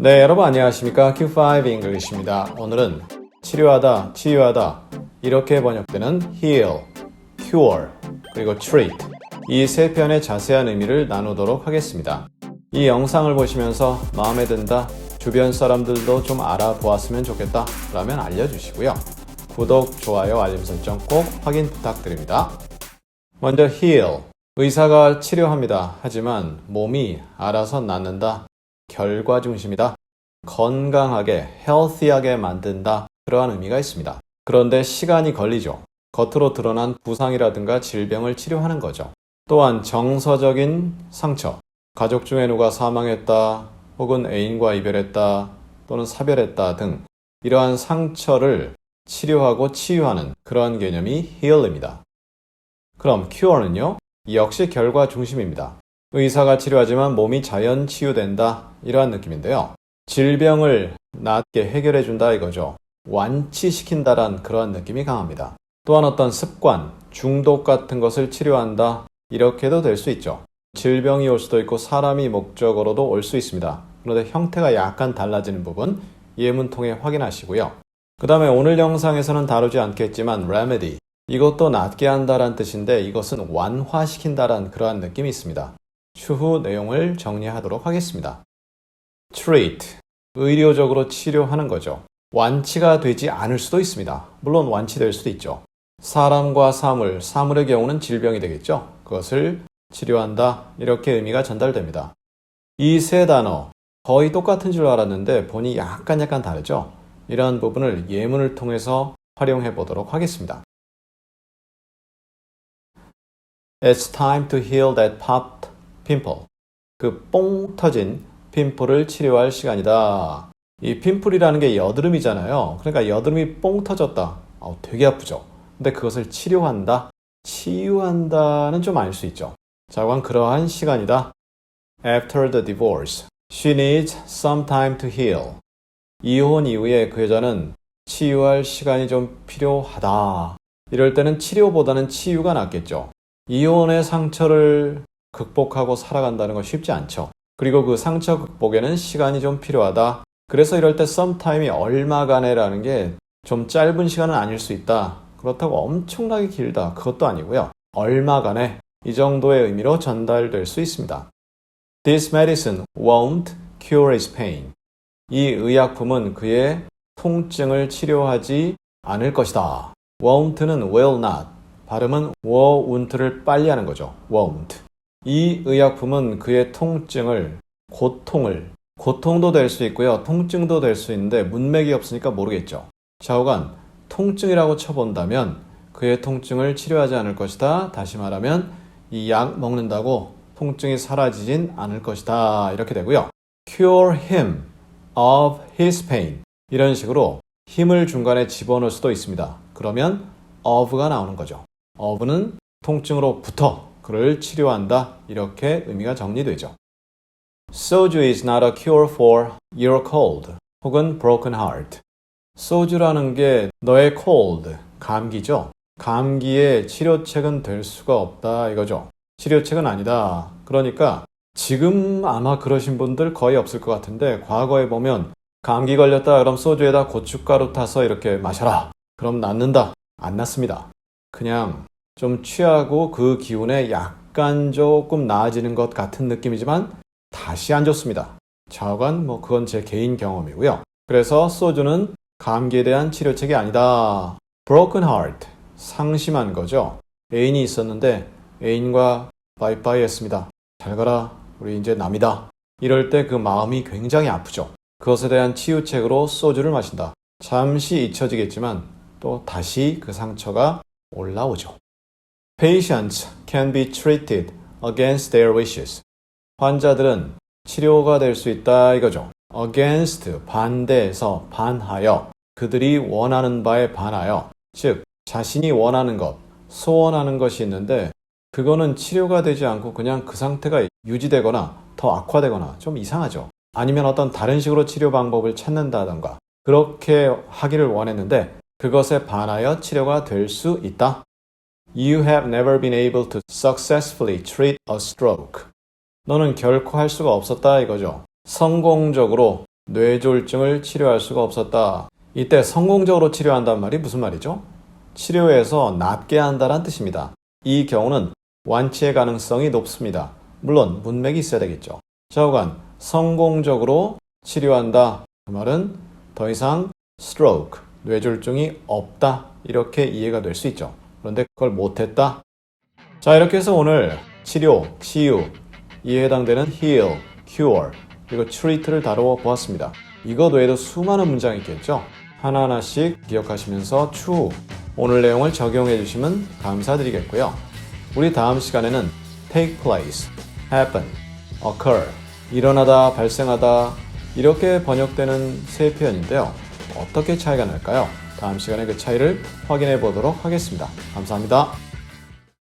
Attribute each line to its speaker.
Speaker 1: 네, 여러분 안녕하십니까? Q5 English입니다. 오늘은 치료하다, 치유하다 이렇게 번역되는 heal, cure, 그리고 treat 이 세 편의 자세한 의미를 나누도록 하겠습니다. 이 영상을 보시면서 마음에 든다, 주변 사람들도 좀 알아보았으면 좋겠다 라면 알려주시고요. 구독, 좋아요, 알림 설정 꼭 확인 부탁드립니다. 먼저 heal, 의사가 치료합니다. 하지만 몸이 알아서 낫는다. 결과 중심이다. 건강하게, healthy하게 만든다. 그러한 의미가 있습니다. 그런데 시간이 걸리죠. 겉으로 드러난 부상이라든가 질병을 치료하는 거죠. 또한 정서적인 상처, 가족 중에 누가 사망했다, 혹은 애인과 이별했다, 또는 사별했다 등 이러한 상처를 치료하고 치유하는 그러한 개념이 heal입니다. 그럼 cure는요? 역시 결과 중심입니다. 의사가 치료하지만 몸이 자연 치유된다 이러한 느낌인데요. 질병을 낫게 해결해 준다 이거죠. 완치시킨다란 그러한 느낌이 강합니다. 또한 어떤 습관, 중독 같은 것을 치료한다 이렇게도 될 수 있죠. 질병이 올 수도 있고 사람이 목적으로도 올 수 있습니다. 그런데 형태가 약간 달라지는 부분 예문 통해 확인하시고요. 그 다음에 오늘 영상에서는 다루지 않겠지만 remedy 이것도 낫게 한다란 뜻인데 이것은 완화시킨다란 그러한 느낌이 있습니다. 추후 내용을 정리하도록 하겠습니다. treat 의료적으로 치료하는 거죠. 완치가 되지 않을 수도 있습니다. 물론 완치될 수도 있죠. 사람과 사물, 사물의 경우는 질병이 되겠죠. 그것을 치료한다. 이렇게 의미가 전달됩니다. 이 세 단어 거의 똑같은 줄 알았는데 보니 약간 약간 다르죠. 이러한 부분을 예문을 통해서 활용해 보도록 하겠습니다. It's time to heal that popped pimple. 그뽕 터진 핀플을 치료할 시간이다. 이 핀플이라는 게 여드름이잖아요. 그러니까 여드름이 뽕 터졌다. 어, 되게 아프죠. 근데 그것을 치료한다, 치유한다는 좀 알 수 있죠. 자, 그건 그러한 시간이다. After the divorce, she needs some time to heal. 이혼 이후에 그 여자는 치유할 시간이 좀 필요하다. 이럴 때는 치료보다는 치유가 낫겠죠. 이혼의 상처를 극복하고 살아간다는 건 쉽지 않죠. 그리고 그 상처 극복에는 시간이 좀 필요하다. 그래서 이럴 때 썸타임이 얼마간에라는 게 좀 짧은 시간은 아닐 수 있다. 그렇다고 엄청나게 길다. 그것도 아니고요. 얼마간에 이 정도의 의미로 전달될 수 있습니다. This medicine won't cure his pain. 이 의약품은 그의 통증을 치료하지 않을 것이다. won't는 will not. 발음은 won't를 빨리 하는 거죠. won't. 이 의약품은 그의 통증을, 고통을, 고통도 될 수 있고요. 통증도 될 수 있는데 문맥이 없으니까 모르겠죠. 좌우간 통증이라고 쳐본다면 그의 통증을 치료하지 않을 것이다. 다시 말하면 이 약 먹는다고 통증이 사라지진 않을 것이다. 이렇게 되고요. cure him of his pain. 이런 식으로 힘을 중간에 집어넣을 수도 있습니다. 그러면 of가 나오는 거죠. of는 통증으로부터 그를 치료한다. 이렇게 의미가 정리되죠. Soju is not a cure for your cold 혹은 broken heart. 소주라는 게 너의 cold, 감기죠. 감기의 치료책은 될 수가 없다 이거죠. 치료책은 아니다. 그러니까 지금 아마 그러신 분들 거의 없을 것 같은데 과거에 보면 감기 걸렸다 그럼 소주에다 고춧가루 타서 이렇게 마셔라. 그럼 낫는다. 안 낫습니다. 그냥 좀 취하고 그 기운에 약간 조금 나아지는 것 같은 느낌이지만 다시 안 좋습니다. 좌우간 뭐 그건 제 개인 경험이고요. 그래서 소주는 감기에 대한 치료책이 아니다. broken heart. 상심한 거죠. 애인이 있었는데 애인과 바이바이 했습니다. 잘 가라. 우리 이제 남이다. 이럴 때 그 마음이 굉장히 아프죠. 그것에 대한 치유책으로 소주를 마신다. 잠시 잊혀지겠지만 또 다시 그 상처가 올라오죠. Patients can be treated against their wishes. 환자들은 치료가 될 수 있다 이거죠. against 반대에서 반하여 그들이 원하는 바에 반하여 즉 자신이 원하는 것 소원하는 것이 있는데 그거는 치료가 되지 않고 그냥 그 상태가 유지되거나 더 악화되거나 좀 이상하죠. 아니면 어떤 다른 식으로 치료 방법을 찾는다던가 그렇게 하기를 원했는데 그것에 반하여 치료가 될 수 있다. You have never been able to successfully treat a stroke. 너는 결코 할 수가 없었다 이거죠. 성공적으로 뇌졸중을 치료할 수가 없었다. 이때 성공적으로 치료한다는 말이 무슨 말이죠? 치료에서 낫게 한다는 뜻입니다. 이 경우는 완치의 가능성이 높습니다. 물론 문맥이 있어야 되겠죠. 좌우간 성공적으로 치료한다. 그 말은 더 이상 stroke, 뇌졸중이 없다. 이렇게 이해가 될 수 있죠. 그런데 그걸 못했다. 자, 이렇게 해서 오늘 치료, 치유, 이에 해당되는 heal, cure, 그리고 treat를 다루어 보았습니다. 이것 외에도 수많은 문장이 있겠죠? 하나하나씩 기억하시면서 추후 오늘 내용을 적용해 주시면 감사드리겠고요. 우리 다음 시간에는 take place, happen, occur, 일어나다, 발생하다 이렇게 번역되는 세 표현인데요. 어떻게 차이가 날까요? 다음 시간에 그 차이를 확인해 보도록 하겠습니다. 감사합니다.